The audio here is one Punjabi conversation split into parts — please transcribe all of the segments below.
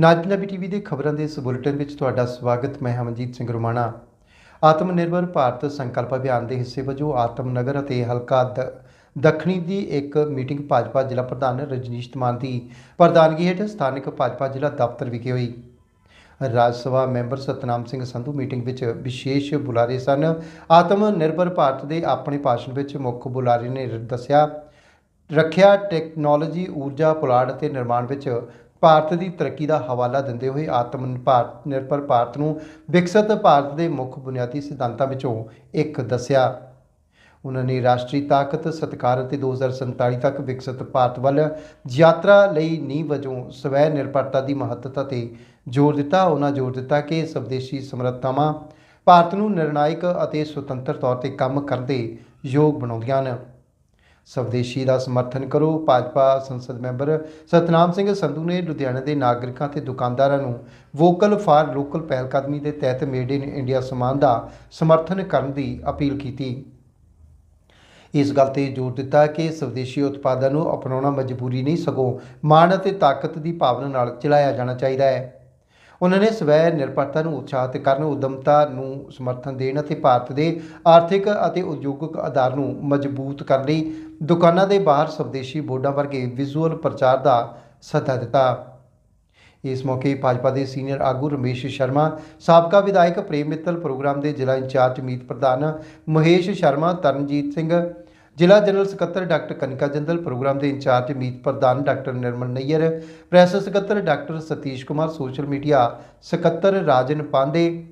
ਨਾਜ ਪੰਜਾਬੀ ਟੀਵੀ ਦੇ ਖਬਰਾਂ ਦੇ ਇਸ ਬੁਲੇਟਿਨ ਵਿੱਚ ਤੁਹਾਡਾ ਸਵਾਗਤ। ਮੈਂ ਹਮਨਜੀਤ ਸਿੰਘ ਰੋਮਾਣਾ। ਆਤਮ ਨਿਰਭਰ ਭਾਰਤ ਸੰਕਲਪ ਅਭਿਆਨ ਦੇ ਹਿੱਸੇ ਵਜੋਂ ਆਤਮ ਨਗਰ ਅਤੇ ਹਲਕਾ ਦ- ਦੱਖਣੀ ਦੀ ਇੱਕ ਮੀਟਿੰਗ ਭਾਜਪਾ ਜ਼ਿਲ੍ਹਾ ਪ੍ਰਧਾਨ ਰਜਨੀਸ਼ ਧਮਾਨ ਦੀ ਪ੍ਰਧਾਨਗੀ ਹੇਠ ਸਥਾਨਕ ਭਾਜਪਾ ਜ਼ਿਲ੍ਹਾ ਦਫ਼ਤਰ ਵਿਖੇ ਹੋਈ। ਰਾਜ ਸਭਾ ਮੈਂਬਰ ਸਤਨਾਮ ਸਿੰਘ ਸੰਧੂ ਮੀਟਿੰਗ ਵਿੱਚ ਵਿਸ਼ੇਸ਼ ਬੁਲਾਰੇ ਸਨ। ਆਤਮ ਨਿਰਭਰ ਭਾਰਤ ਦੇ ਆਪਣੇ ਭਾਸ਼ਣ ਵਿੱਚ ਮੁੱਖ ਬੁਲਾਰੇ ਨੇ ਦੱਸਿਆ, ਰੱਖਿਆ ਟੈਕਨੋਲੋਜੀ, ਊਰਜਾ, ਪੁਲਾੜ ਅਤੇ ਨਿਰਮਾਣ ਵਿੱਚ ਭਾਰਤ ਦੀ ਤਰੱਕੀ ਦਾ ਹਵਾਲਾ ਦਿੰਦੇ ਹੋਏ ਆਤਮ ਭਾਰਤ ਨਿਰਭਰ ਭਾਰਤ ਨੂੰ ਵਿਕਸਿਤ ਭਾਰਤ ਦੇ ਮੁੱਖ ਬੁਨਿਆਦੀ ਸਿਧਾਂਤਾਂ ਵਿੱਚੋਂ ਇੱਕ ਦੱਸਿਆ। ਉਹਨਾਂ ਨੇ ਰਾਸ਼ਟਰੀ ਤਾਕਤ, ਸਤਕਾਰ ਅਤੇ 2047 ਤੱਕ ਵਿਕਸਿਤ ਭਾਰਤ ਵੱਲ ਯਾਤਰਾ ਲਈ ਨੀਂਹ ਵਜੋਂ ਸਵੈ ਨਿਰਭਰਤਾ ਦੀ ਮਹੱਤਤਾ ਤੇ ਜ਼ੋਰ ਦਿੱਤਾ। ਉਹਨਾਂ ਜ਼ੋਰ ਦਿੱਤਾ ਕਿ ਸਵਦੇਸ਼ੀ ਸਮਰੱਥਾਵਾਂ ਭਾਰਤ ਨੂੰ ਨਿਰਣਾਇਕ ਅਤੇ ਸੁਤੰਤਰ ਤੌਰ ਤੇ ਕੰਮ ਕਰਨ ਦੇ ਯੋਗ ਬਣਾਉਂਦੀਆਂ ਹਨ। ਸਵਦੇਸ਼ੀ ਦਾ ਸਮਰਥਨ ਕਰੋ। ਭਾਜਪਾ ਸੰਸਦ ਮੈਂਬਰ ਸਤਨਾਮ ਸਿੰਘ ਸੰਧੂ ਨੇ ਲੁਧਿਆਣਾ ਦੇ ਨਾਗਰਿਕਾਂ ਤੇ ਦੁਕਾਨਦਾਰਾਂ ਨੂੰ ਵੋਕਲ ਫਾਰ ਲੋਕਲ ਪਹਿਲਕਦਮੀ ਦੇ ਤਹਿਤ ਮੇਡ ਇਨ ਇੰਡੀਆ ਸਮਾਨ ਦਾ ਸਮਰਥਨ ਕਰਨ ਦੀ ਅਪੀਲ ਕੀਤੀ। ਇਸ ਗੱਲ ਤੇ ਜ਼ੋਰ ਦਿੱਤਾ ਕਿ ਸਵਦੇਸ਼ੀ ਉਤਪਾਦਾਂ ਨੂੰ ਅਪਣਾਉਣਾ ਮਜਬੂਰੀ ਨਹੀਂ, ਸਗੋਂ ਮਾਣ ਅਤੇ ਤਾਕਤ ਦੀ ਭਾਵਨਾ ਨਾਲ ਚਲਾਇਆ ਜਾਣਾ ਚਾਹੀਦਾ ਹੈ। ਉਹਨਾਂ ਨੇ ਸਵੈ ਨਿਰਭਰਤਾ ਨੂੰ ਉਤਸ਼ਾਹਿਤ ਕਰਨ, ਉਦਮਤਾ ਨੂੰ ਸਮਰਥਨ ਦੇਣ ਅਤੇ ਭਾਰਤ ਦੇ ਆਰਥਿਕ ਅਤੇ ਉਦਯੋਗਿਕ ਆਧਾਰ ਨੂੰ ਮਜ਼ਬੂਤ ਕਰਨ ਲਈ ਦੁਕਾਨਾਂ ਦੇ ਬਾਹਰ ਸਵਦੇਸ਼ੀ ਬੋਰਡਾਂ ਵਰਗੇ ਵਿਜ਼ੂਅਲ ਪ੍ਰਚਾਰ ਦਾ ਸੱਦਾ ਦਿੱਤਾ। ਇਸ ਮੌਕੇ ਭਾਜਪਾ ਦੇ ਸੀਨੀਅਰ ਆਗੂ ਰਮੇਸ਼ ਸ਼ਰਮਾ, ਸਾਬਕਾ ਵਿਧਾਇਕ ਪ੍ਰੇਮ ਮਿੱਤਲ ਪ੍ਰੋਗਰਾਮ ਦੇ ਜ਼ਿਲ੍ਹਾ ਇੰਚਾਰਜ ਮੀਤ ਪ੍ਰਧਾਨ ਮਹੇਸ਼ ਸ਼ਰਮਾ, ਤਰਨਜੀਤ ਸਿੰਘ ਜ਼ਿਲ੍ਹਾ ਜਨਰਲ ਸਕੱਤਰ ਡਾਕਟਰ ਕਨਿਕਾ ਜੰਦਲ, ਪ੍ਰੋਗਰਾਮ ਦੇ ਇੰਚਾਰਜ ਮੀਤ ਪ੍ਰਧਾਨ ਡਾਕਟਰ ਨਿਰਮਲ ਨਈਅਰ, ਪ੍ਰੈਸ ਸਕੱਤਰ doctor Satish Kumar, social media ਸਕੱਤਰ Rajan Pandey,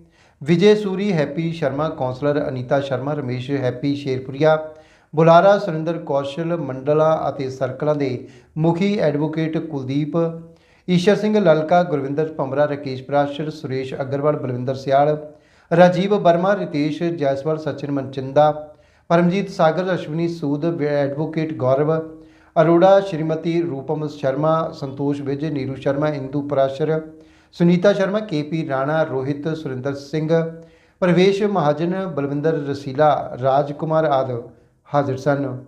Vijay Suri, Happy Sharma, councillor Anita Sharma, Ramesh Happy Sherpuria, ਬੁਲਾਰਾ ਸੁਰਿੰਦਰ ਕੌਸ਼ਲ, ਮੰਡਲਾ ਅਤੇ ਸਰਕਲਾਂ ਦੇ ਮੁਖੀ advocate Kuldeep, Ishar Singh Lalka, Gurvinder Bhambra Rakesh Prashar Suresh Agarwal, Balwinder Sial, Rajiv Verma, Ritesh, Jaiswal, Sachin Manchanda Paramjit Sagar, Ashwani Sood advocate Gaurav, Arora, Shrimati Roopam Sharma, Santosh Vij, Neeru Sharma, Indu Parashar, Sunita Sharma, K P Rana, Rohit, Surinder Singh, Parvesh Mahajan Balwinder Rasila Raj Kumar ਆਦਿ ਹਾਜ਼ਰ ਸਨ।